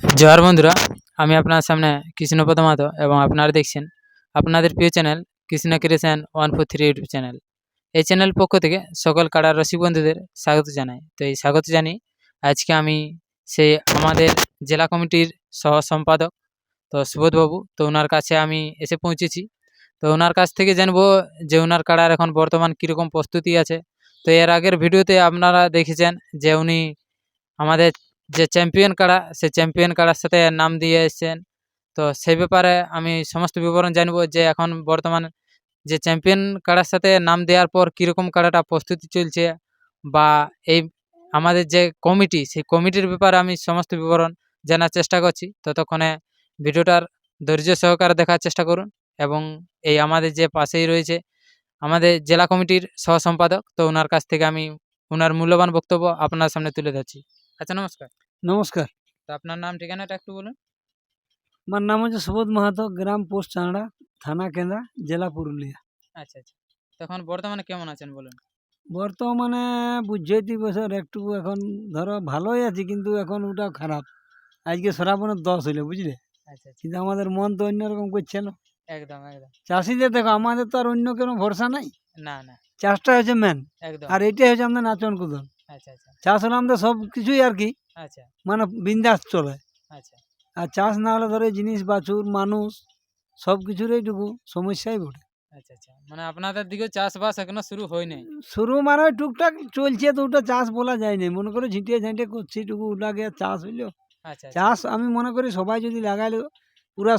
জোহার বন্ধুরা, আমি আপনার সামনে কৃষ্ণপদ মাহাতো এবং আপনারা দেখছেন আপনাদের প্রিয় channel Krishna creation one four three YouTube channel. এই চ্যানেল পক্ষ থেকে সকল কাড়ার রসিক বন্ধুদের স্বাগত জানাই। তো এই স্বাগত জানি আজকে আমি সেই আমাদের জেলা কমিটির সহ সম্পাদক তো সুবোধবাবু তো ওনার কাছে আমি এসে পৌঁছেছি। তো ওনার কাছ থেকে জানব যে ওনার কাড়ার এখন বর্তমান কীরকম প্রস্তুতি আছে। তো এর আগের ভিডিওতে আপনারা দেখেছেন যে উনি আমাদের যে চ্যাম্পিয়ন কারা, সে চ্যাম্পিয়ন কারার সাথে নাম দিয়ে এসেছেন। তো সেই ব্যাপারে আমি সমস্ত বিবরণ জানব যে এখন বর্তমান যে চ্যাম্পিয়ন কারার সাথে নাম দেওয়ার পর কীরকম কারাটা প্রস্তুতি চলছে বা এই আমাদের যে কমিটি, সেই কমিটির ব্যাপারে আমি সমস্ত বিবরণ জানার চেষ্টা করছি। ততক্ষণে ভিডিওটার ধৈর্য সহকারে দেখার চেষ্টা করুন এবং এই আমাদের যে পাশেই রয়েছে আমাদের জেলা কমিটির সহ সম্পাদক তো ওনার কাছ থেকে আমি ওনার মূল্যবান বক্তব্য আপনার সামনে তুলে ধরছি। আচ্ছা নমস্কার। নমস্কার। তো আপনার নাম ঠিকানাটা একটু বলুন। আমার নাম হচ্ছে সুবোধ মাহাতো গ্রাম পোস্ট চাঁড়া থানা কেন্দ্রা জেলা পুরুলিয়া। আচ্ছা আচ্ছা। তখন বর্তমানে কেমন আছেন বলুন? বর্তমানে বুঝছেই দুই বছর একটু এখন ধরো ভালোই আছি কিন্তু এখন ওটা খারাপ। আজকে শ্রাবণের দশ হইল বুঝলে? আচ্ছা আচ্ছা। কিন্তু আমাদের মন তো অন্যরকম করছে না। একদম একদম। চাষিদের দেখো আমাদের তো আর অন্য কোনো ভরসা নাই। না না। চাষটা হচ্ছে মেন একদম। আর এটাই হচ্ছে আমাদের নাচন কুদন। চাষ হলে আমাদের সব কিছুই আর কি। আচ্ছা। মানে বিন্দাস চলে। আচ্ছা। আর চাষ না হলে ধরো জিনিস বাছুর মানুষ সব কিছুর এইটুকু সমস্যাই ঘটে আচ্ছা আচ্ছা। মানে আপনাদের দিকেও চাষবাস এখনও শুরু হয়নি শুরু মানে ওই টুকটাক চলছে তো ওটা চাষ বলা যায় না মনে করো ঝিঁটিয়ে ঝাঁটিয়ে করছি টুকু আর চাষ হইল। আচ্ছা আচ্ছা। চাষ আমি মনে করি সবাই যদি লাগাইলো পুরা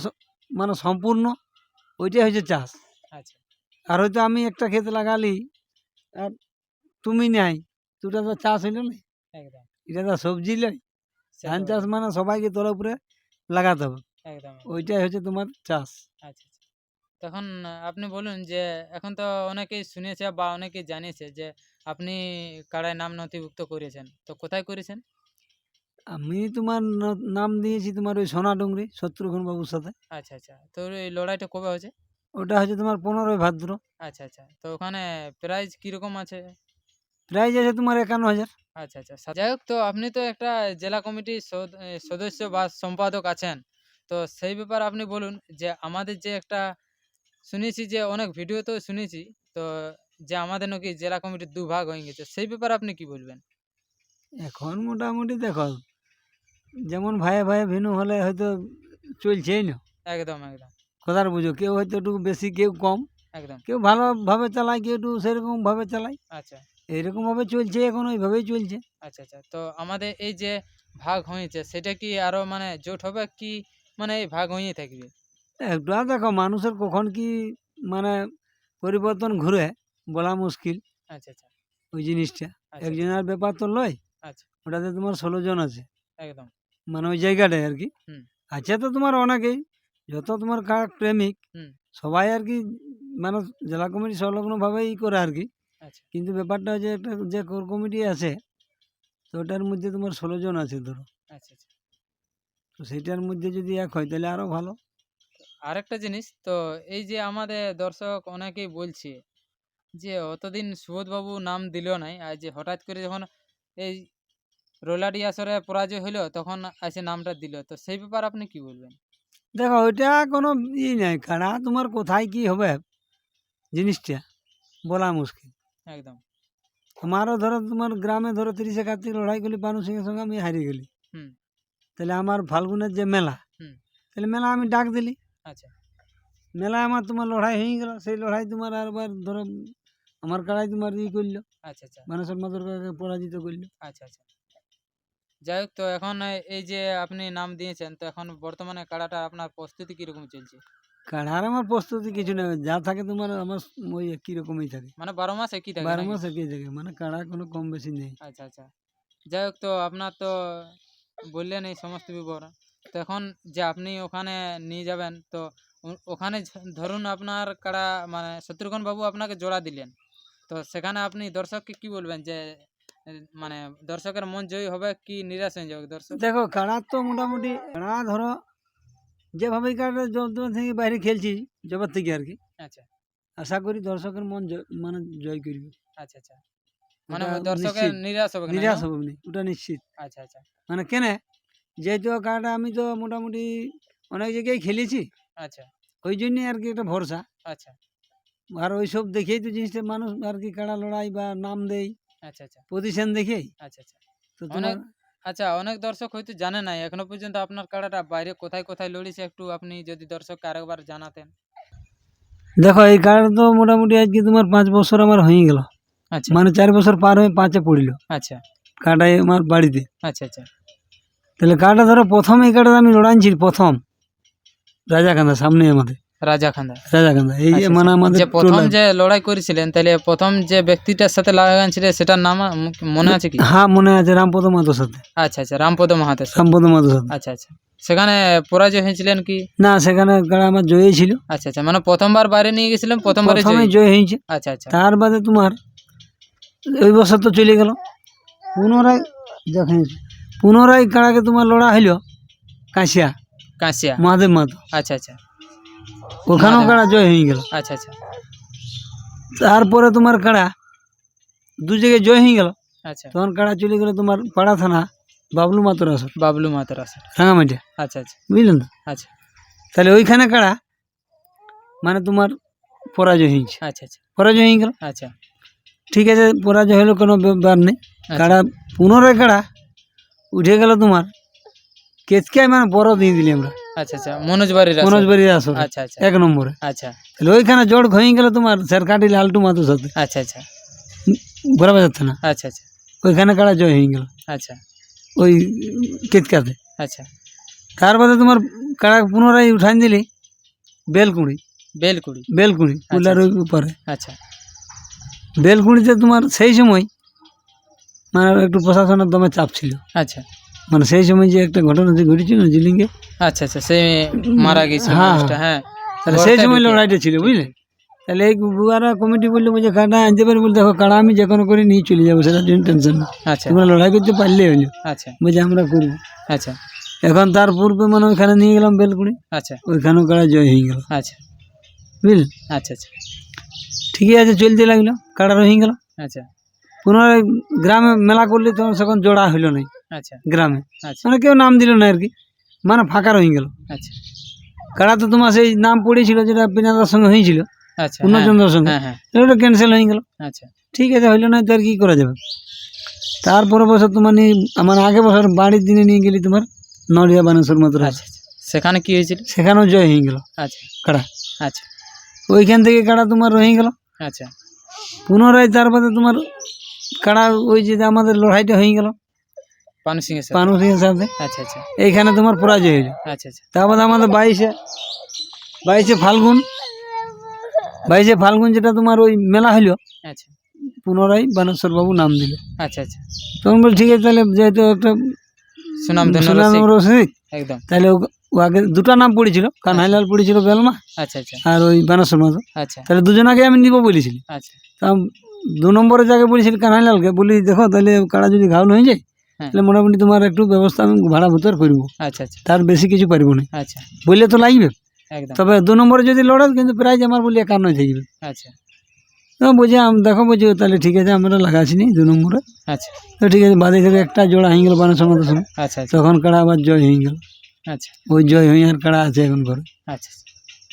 মানে সম্পূর্ণ ওইটাই হচ্ছে চাষ। আচ্ছা। আর হয়তো আমি একটা ক্ষেত লাগালি আর তুমি নাই। তো তো চাষ হইল না? একদম। এটা তো সবজি সে ধান চাষ মানে সবাইকে তোর উপরে লাগাতে হবে। একদম। ওইটাই হচ্ছে তোমার চাষ। আচ্ছা আচ্ছা। তখন আপনি বলুন যে এখন তো অনেকেই শুনেছে বা অনেকেই জানিয়েছে যে আপনি কারায় নাম নথিভুক্ত করেছেন। তো কোথায় করেছেন? আমি তোমার নাম দিয়েছি তোমার ওই সোনা ডুংরি শত্রুঘ্ন বাবুর সাথে। আচ্ছা আচ্ছা। তো ওই লড়াইটা কবে হয়েছে? ওটা হচ্ছে তোমার পনেরোই ভাদ্র। আচ্ছা আচ্ছা। তো ওখানে প্রাইজ কীরকম আছে? প্রাইজ আছে তোমার একান্ন হাজার। আচ্ছা আচ্ছা। যাই হোক তো আপনি তো একটা জেলা কমিটির সদস্য বা সম্পাদক আছেন। তো সেই ব্যাপারে আপনি বলুন যে আমাদের যে একটা শুনেছি যে অনেক ভিডিওতেও শুনেছি তো যে আমাদের নাকি জেলা কমিটির দুভাগ হয়ে গেছে সেই ব্যাপারে আপনি কি বলবেন? এখন মোটামুটি দেখো যেমন ভাইয়ে ভাইয়ে ভিন্ন হলে হয়তো চলছেই না। একদম একদম। কথার বুঝো কেউ হয়তো একটু বেশি কেউ কম। একদম। কেউ ভালোভাবে চালায় কেউ একটু সেরকমভাবে চালায়। আচ্ছা। এইরকমভাবে চলছে এখন ওইভাবেই চলছে। আচ্ছা আচ্ছা। তো আমাদের এই যে ভাগ হয়েছে সেটা কি আরও মানে জোট হবে কি মানে এই ভাগ হয়েই থাকবে? একটু আর দেখো মানুষের কখন কি মানে পরিবর্তন ঘুরে বলা মুশকিল। আচ্ছা আচ্ছা। ওই জিনিসটা। আচ্ছা একজনের ব্যাপার তো লয় আচ্ছা। ওটাতে তোমার ষোলো জন আছে। একদম। মানে ওই জায়গাটায় আর কি। আছে তো তোমার অনেকেই যত তোমার প্রেমিক সবাই আর কি মানে জেলা কমিটি সংলগ্নভাবেই করে আর কি। আচ্ছা কিন্তু ব্যাপারটা হচ্ছে একটা যে কোর কমিটি আছে তো ওটার মধ্যে তোমার ষোলো জন আছে ধরো। আচ্ছা আচ্ছা। তো সেটার মধ্যে যদি এক হয় তাহলে আরও ভালো। আরেকটা জিনিস তো এই যে আমাদের দর্শক অনেকেই বলছে যে অতদিন সুবোধবাবু নাম দিল নাই আর যে হঠাৎ করে যখন এই রোলাডি আসরে পরাজয় হলো তখন এসে নামটা দিল। তো সেই ব্যাপার আপনি কি বলবেন? দেখো ওইটা কোনো ই নাই কারা তোমার কোথায় কি হবে জিনিসটা বলা মুশকিল। একদম। আমারও ধরো তোমার গ্রামে ধরো তিরিশে কার্তিক লড়াই করলি পানু সিংহের সঙ্গে আমি হারিয়ে গেলি। হুম। তাহলে আমার ফাল্গুনের যে মেলা হুম। তাহলে মেলা আমি ডাক দিলি। আচ্ছা। মেলা আমার তোমার লড়াই হয়ে গেল সেই লড়াই তোমার আরবার ধরো আমার কাড়াই তোমার ই করল। আচ্ছা আচ্ছা। মানুষের মাদুরকে পরাজিত করল। আচ্ছা আচ্ছা। যাই হোক তো এখন এই যে আপনি নাম দিয়েছেন তো এখন বর্তমানে কাড়াটা আপনার প্রস্তুতি কীরকম চলছে? কাড়ার আমার প্রস্তুতি কিছু নেই। যা থাকে তোমার আমার ওই একই রকমই থাকে। মানে বারো মাস একই থাকে বারো মাস একই থাকে। মানে কাড়া কোনো কম বেশি নেই। আচ্ছা আচ্ছা। যাই হোক তো আপনার তো বললেন এই সমস্ত বিবরণ তো এখন যে আপনি ওখানে নিয়ে যাবেন তো ওখানে ধরুন আপনার কারা মানে শত্রুঘ্ন বাবু আপনাকে জোড়া দিলেন। তো সেখানে আপনি দর্শককে কি বলবেন যে মানে দর্শকের মন জয়ী হবে কি নিরাশ হয়ে যাবে দর্শক? দেখো কাড়ার তো মোটামুটি কাড়া ধরো যেভাবে কাড়া যত থেকে বাইরে খেলছি জবার থেকে আর কি। আচ্ছা। আশা করি দর্শকের মন মানে জয় করবে। আচ্ছা আচ্ছা। মানে দর্শকের নিরাশ হবে নিরাশ হবে না ওটা নিশ্চিত। আচ্ছা আচ্ছা। মানে কেনে? যেহেতু কাড়াটা আমি তো মোটামুটি অনেক জায়গায় খেলেছি। আচ্ছা। ওই জন্যই আর কি একটা ভরসা। আচ্ছা। আর ওইসব দেখেই তো জিনিসটা মানুষ আর কি কাড়া লড়াই বা নাম দেয় আচ্ছা আচ্ছা। পজিশন দেখেই। আচ্ছা আচ্ছা। তো তোমার আচ্ছা অনেক দর্শক হয়তো জানে নাই। এখনও পর্যন্ত আপনার কাড়াটা বাইরে কোথায় কোথায় লড়েছে একটু আপনি যদি দর্শককে আরেকবার জানাতেন। দেখো এই কাড়াটা তো মোটামুটি আজকে তোমার পাঁচ বছর আমার হয়ে গেল। আচ্ছা। মানে চার বছর পার হয়ে পাঁচে পড়িল। আচ্ছা। কাটাই আমার বাড়িতে। আচ্ছা আচ্ছা। তাহলে কাটা ধরো প্রথম এই কাটা আমি লড়াইছি প্রথম। রাজাকান্দা সামনে আমাদের। রাজা খান্দা রাজাকান্দা এই যে আচ্ছা, মানে আচ্ছা। আমাদের যে প্রথম যে লড়াই করেছিলেন তাহলে প্রথম যে ব্যক্তিটার সাথে লাগাচ্ছিল সেটার নাম মনে আছে কি? হ্যাঁ মনে আছে রামপদ মাতোর সাথে। আচ্ছা আচ্ছা রামপদ মাহাতো রামপদ মাতোর সাথে। আচ্ছা আচ্ছা। সেখানে পরাজয় হয়েছিলেন কি? না সেখানে আমার জয়ী ছিল। আচ্ছা আচ্ছা মানে প্রথমবার বাইরে নিয়ে গেছিলেন প্রথমবারে প্রথমে জয় হয়েছে। আচ্ছা আচ্ছা। তার বাদে তোমার ওই বছর তো চলে গেল। পুনরায় দেখেন পুনরায় কাড়াকে তোমার লড়া হইল? কাশিয়া কাঁসিয়া। মহাদেব মাতো আচ্ছা আচ্ছা। ওখানেও। কাড়া জয় হয়ে গেল। আচ্ছা আচ্ছা। তারপরে তোমার কাড়া দু জায়গায় জয় হয়ে গেল। আচ্ছা। তখন কাড়া চলে গেল তোমার পাড়া থানা বাবলু মাতর আসর। বাবলু মাতার আসর। রাঙামাটিয়া আচ্ছা আচ্ছা। বুঝলেন তো? আচ্ছা। তাহলে ওইখানে কাড়া মানে তোমার পরাজয় হয়েছে আচ্ছা আচ্ছা। পরাজয় হয়ে গেল। আচ্ছা। ঠিক আছে পরাজয় হলো কোনো ব্যাপার নেই। আচ্ছা। কাড়া পুনরায় কাড়া উঠে গেল তোমার। কেচকায় মানে বড় দিয়ে দিলি আমরা। আচ্ছা আচ্ছা। মনোজ বাড়ির আসর। মনোজবাড়ির আসর আচ্ছা আচ্ছা। এক নম্বরে। আচ্ছা। তাহলে ওইখানে জড় হয়ে গেল তোমার স্যারকাটি লালটু মাতুর সাথে। আচ্ছা আচ্ছা। বরাবর যাচ্ছে না। আচ্ছা আচ্ছা। ওইখানে কাড়া জয় হয়ে গেল? আচ্ছা। ওই কেতকাতে। আচ্ছা। তারপরে তোমার কাড়া পুনরায় উঠান দিলি? বেলকুড়ি। বেলকুড়ি। বেলকুড়ি কুলার ওই উপরে। আচ্ছা। বেলকুড়িতে তোমার সেই সময় মানে একটু প্রশাসনের দমে চাপ ছিল। আচ্ছা। মানে সেই সময় যে একটা ঘটনা যে ঘটেছিল না জিলিঙ্গে? আচ্ছা আচ্ছা সে মারা গেছে হ্যাঁ, হ্যাঁ। তাহলে সেই সময় লড়াইটা ছিল বুঝলে? তাহলে এই বুয়ারা কমিটি বলল যে কাটা আনতে পারি বলে দেখো কাড়া আমি যে কোনো করে নিয়ে চলে যাব সেটা জন্য টেনশন না। আচ্ছা। তোমরা লড়াই করতে পারলে হইল আচ্ছা। বলছে আমরা করব। আচ্ছা। এখন তার পূর্বে মানে ওইখানে নিয়ে গেলাম বেলকুড়ি আচ্ছা। ওইখানেও কাড়া জয় হয়ে গেল। আচ্ছা। বুঝলে? আচ্ছা আচ্ছা। ঠিকই আছে চলতে লাগল কাড়া রয়ে গেল। আচ্ছা। পুনরায় গ্রামে মেলা করলে তখন সেখন জোড়া হইল নাই আচ্ছা। গ্রামে। আচ্ছা। মানে কেউ নাম দিল না আর কি। মানে ফাঁকা রয়ে গেল। আচ্ছা। কাড়া তো তোমার সেই নাম পড়েছিল যেটা পেনাদার সঙ্গে হয়েছিল আচ্ছা হ্যাঁ, পূর্ণচন্দ্রের সঙ্গে হ্যাঁ। হ্যাঁ ওটা ক্যান্সেল হয়ে গেল। আচ্ছা। ঠিক আছে হইল না তো আর কি করা যাবে? তারপরে বছর তোমার নিয়ে আমার আগে বছর বাড়ির দিনে নিয়ে গেলি তোমার নড়িয়া বানেশ্বর মাত্র। আচ্ছা আচ্ছা। সেখানে কি হয়েছিল? সেখানেও জয় হয়ে গেল। আচ্ছা। কাড়া আচ্ছা। ওইখান থেকে কাড়া তোমার রয়ে গেল? আচ্ছা। পুনরায় তারপরে তোমার কাড়া ওই যে আমাদের লড়াইটা হয়ে গেল পানু সিং এর সাথে? পানু সিংয়ের সাথে। আচ্ছা আচ্ছা। এইখানে তোমার পরাজয় হইল। আচ্ছা আচ্ছা। তারপর আমাদের বাইশে বাইশে ফাল্গুন। বাইশে ফাল্গুন যেটা তোমার ওই মেলা হইল আচ্ছা। পুনরায় বানেশ্বর বাবু নাম দিল। আচ্ছা আচ্ছা। তখন বল ঠিক আছে তাহলে যেহেতু একটা সুনাম সুনাম রসিক। একদম। তাহলে আগে দুটো নাম পড়েছিল কানহাইলাল পড়েছিল বেলমা আচ্ছা আচ্ছা। আর ওই বানেশ্বর মাধব। আচ্ছা। তাহলে দুজনাকে আমি নিব বলেছিলি। আচ্ছা। তা দু নম্বরে যাকে বলেছিলি কানহাইলালকে বলি দেখো তাহলে কারা যদি ঘাউল হয়ে যায়। তাহলে মোটামুটি তোমার একটু ব্যবস্থা আমি ভাড়া ভুতর করব। আচ্ছা আচ্ছা। তার বেশি কিছু পারব না। আচ্ছা। বললে তো লাগবে। তবে দু নম্বরে যদি লড়ে কিন্তু প্রাইজ আমার বলি একান্নই থাকবে আচ্ছা। বুঝে আম- দেখো বুঝি তাহলে ঠিক আছে আমরা লাগাচ্ছি নি দু নম্বরে। আচ্ছা। তো ঠিক আছে বাদে থেকে একটা জোড়া হয়ে গেল বানের সঙ্গে সঙ্গে আচ্ছা আচ্ছা। তখন কাড়া আবার জয় হয়ে গেল। আচ্ছা। ওই জয় হয়ে আর কাড়া আছে এখন ঘরে। আচ্ছা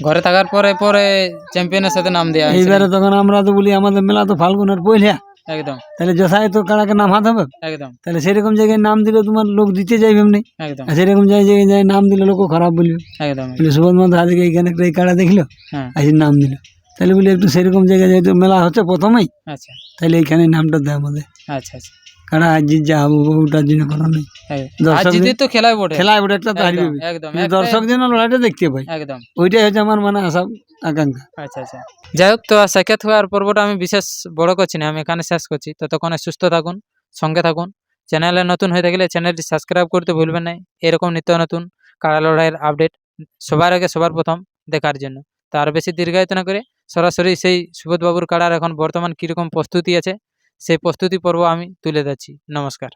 ঘরে থাকার পরে পরে চ্যাম্পিয়নের সাথে নাম দেওয়া এইবারে তখন আমরা তো বলি আমাদের মেলা তো ফাল্গুনের পয়লা। একদম। তাহলে যথায় তো কাড়াকে নাম হাত হবে? একদম। তাহলে সেরকম জায়গায় নাম দিলে তোমার লোক দিতে যাইবে এমনি। একদম। আর সেরকম জায়গায় যায় নাম দিলে লোক খারাপ বলবে। একদম। বলে সুবোধ মাধব আজকে এইখানে একটা এই কাড়া দেখল? হ্যাঁ। আজ নাম দিল। তাহলে বলি একটু সেরকম জায়গায় যেহেতু মেলা হচ্ছে প্রথমেই আচ্ছা। তাহলে এইখানে নামটা দেয় আমাদের আচ্ছা আচ্ছা। কারণ যা হব ওটার জন্য করা নেই। দর্শকদের- তো খেলায় বটে। খেলায় ওটা একটা তো একদম দর্শক যেন লড়াইটা দেখতে পাই। একদম। ওইটাই হচ্ছে আমার মানে আশা আকাঙ্ক্ষা। আচ্ছা আচ্ছা। যাই হোক তো সাক্ষাৎ হওয়ার পর্বটা আমি বিশেষ বড় করছি না আমি এখানে শেষ করছি। ততক্ষণে সুস্থ থাকুন সঙ্গে থাকুন। চ্যানেলে নতুন হয়ে থাকলে চ্যানেলটি সাবস্ক্রাইব করতে ভুলবেন না। এরকম নিত্য নতুন কাড়া লড়াইয়ের আপডেট সবার আগে সবার প্রথম দেখার জন্য। তার বেশি দীর্ঘায়িত না করে সরাসরি সেই সুবোধবাবুর কাড়ার এখন বর্তমান কীরকম প্রস্তুতি আছে সেই প্রস্তুতি পর্ব আমি তুলে দিচ্ছি নমস্কার